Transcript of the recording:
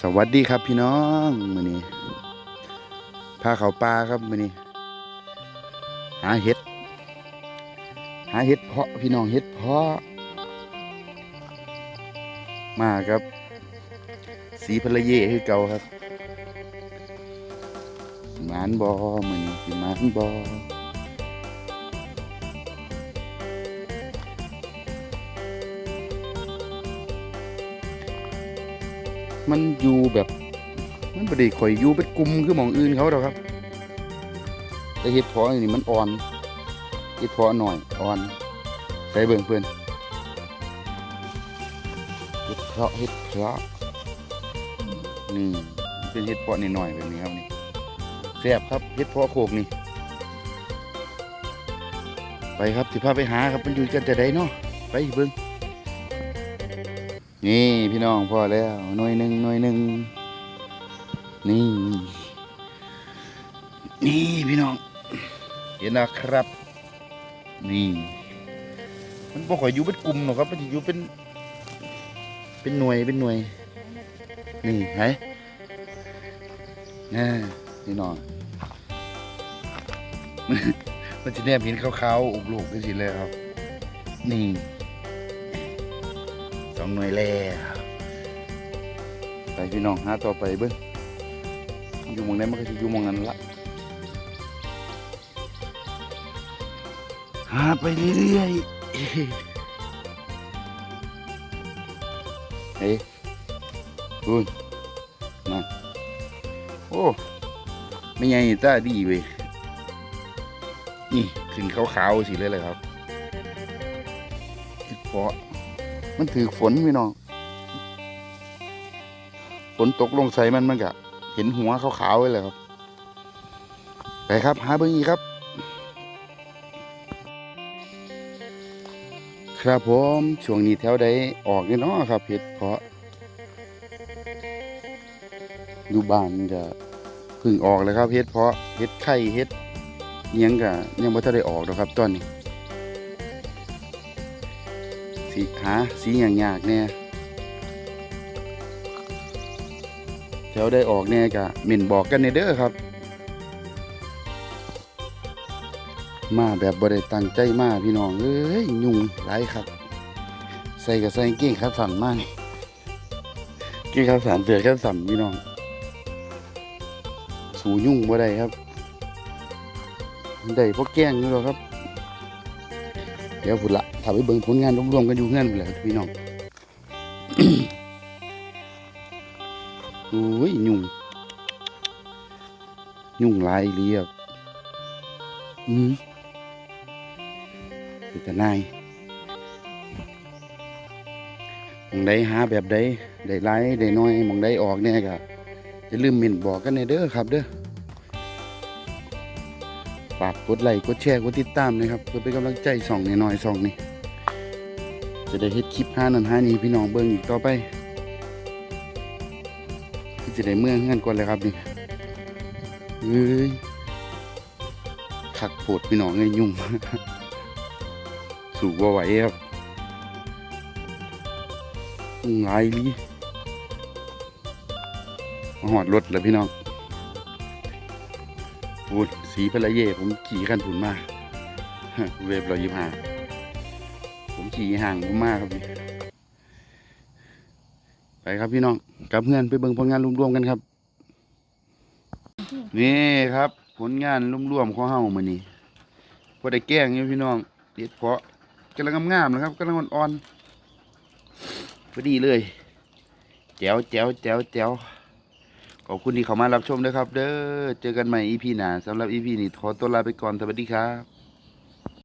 สวัสดีครับพี่น้องมื้อนี้พาเขาปลาครับมื้อนี้ หาเห็ด หาเห็ดเพาะพี่น้องเห็ดเพาะ มาครับ สีพลเยคือเก่าครับมานบอมื้อนี้มานบอ มันอยู่แบบ มันบ่ได้ข่อยอยู่เป็นกลุ่มคือมองอื่นเขาดอกครับ แต่เห็ดเพาะนี่มันอ่อนเห็ดเพาะหน่อยอ่อน ใส่เบิ่งเพื่อนเห็ดเพาะเห็ดเพาะนี่เป็นเห็ดเพาะนิดหน่อยแบบนี้ครับนี่แซ่บครับเห็ดเพาะโขกนี่ไปครับสิพาไปหาครับมันอยู่กันแต่ใดเนาะไปเบิ่ง นี่พี่น้องพอแล้วหน่วยหนึ่งหน่วยหนึ่งนี่ นี่พี่น้อง เห็นนะครับ นี่ มันบ่ค่อยอยู่เป็นกลุ่มหรอกครับมันจะอยู่เป็น เป็นหน่วยเป็นหน่วย นี่ไหน่านี่น้องมันมันจะแนบเห็นขาวๆอุบลูกกันสิเลยครับ นี่ สองหน่วยแล้วไปพี่น้องหาต่อไปเบิ้งอยู่มองไหนมันก็จะอยู่มองนั้นละหาไปเรื่อยๆเฮ้ยคุณมาโอ้ไม่ใหญ่ตาดีเว้ยนี่ขึ้นขาวๆสิเลยเลยครับเพราะ มันถือฝนพี่น้องฝนตกลงใส่มันมันกะเห็นหัวขาวๆไว้เลยครับ ไปครับ หาเบิ่งอีกครับ ครับผมช่วงนี้แถวใดออกเนาะครับเห็ดเพาะอยู่บ้านก็พึ่งออกเลยครับเห็ดเพาะเห็ดไข่เห็ดอิหยังก็ยังไม่ทันได้ออกหรอกครับตอนนี้ สีหาสีอย่างยากเนี่ยแถวได้ออกเนี่ยก็เม่นบอกกันในเด้อครับ มาแบบบ่ได้ตั้งใจมาพี่น้องเอ้ยยุ่งหลายครับ ใส่กับใส่เก่งขาสั่นมากนี่เก่งขาสั่นเสือขาสั่นพี่น้อง สูยุ่งบ่ได้ครับ ได้พราะแก้งอยู่หรอครับ ดี๋ยวพุ่นละถ้าไปเบิ่งผลงานรวมๆกันอยู่เงื่อนพุ่นแหละพี่น้องโอ้ยยุ่งยุ่งลายอีหลีครับอืมเป็นแต่นายมองใดหาแบบใดได้หลายได้น้อยมองใดออกเนี่ยก็อย่าลืมเม่นบอกกันในเด้อครับเด้อ ฝากกดไลค์กดแชร์กดติดตามนะครับเพื่อเป็นกำลังใจส่องน้อยๆส่องนี่จะได้เฮ็ดคลิปห้านั่นหานี่พี่น้องเบิ่งอีกต่อไปจะได้เมื่องเงินก่อนเลยครับนี่เอ้ยขักโผดพี่น้องเอ้ยยุ่งสูบว่าไหวครับหลายลีมาหอดรถแล้วพี่น้อง พูดสีพละเย่ผมขี่ขันผุนมากเวฟเรายิบหาผมขี่ห่างผมมากครับไปครับพี่น้องกับเพื่อนไปเบิ่งผลงานรวมๆกันครับ นี่ครับ ผลงานรวมๆของเฮามื้อนี้พอได้แกล้งอยู่พี่น้องเด็ดเพาะกำลังงามๆนะครับกำลังอ่อนๆพอดีเลยแจ๋วแจ๋วแจ๋วแจ๋ว ขอบคุณที่เข้ามารับชมด้วยครับ เด้อเจอกันใหม่ EP หน้าสำหรับ EP นี้ขอตัวลาไปก่อนสวัสดีครับ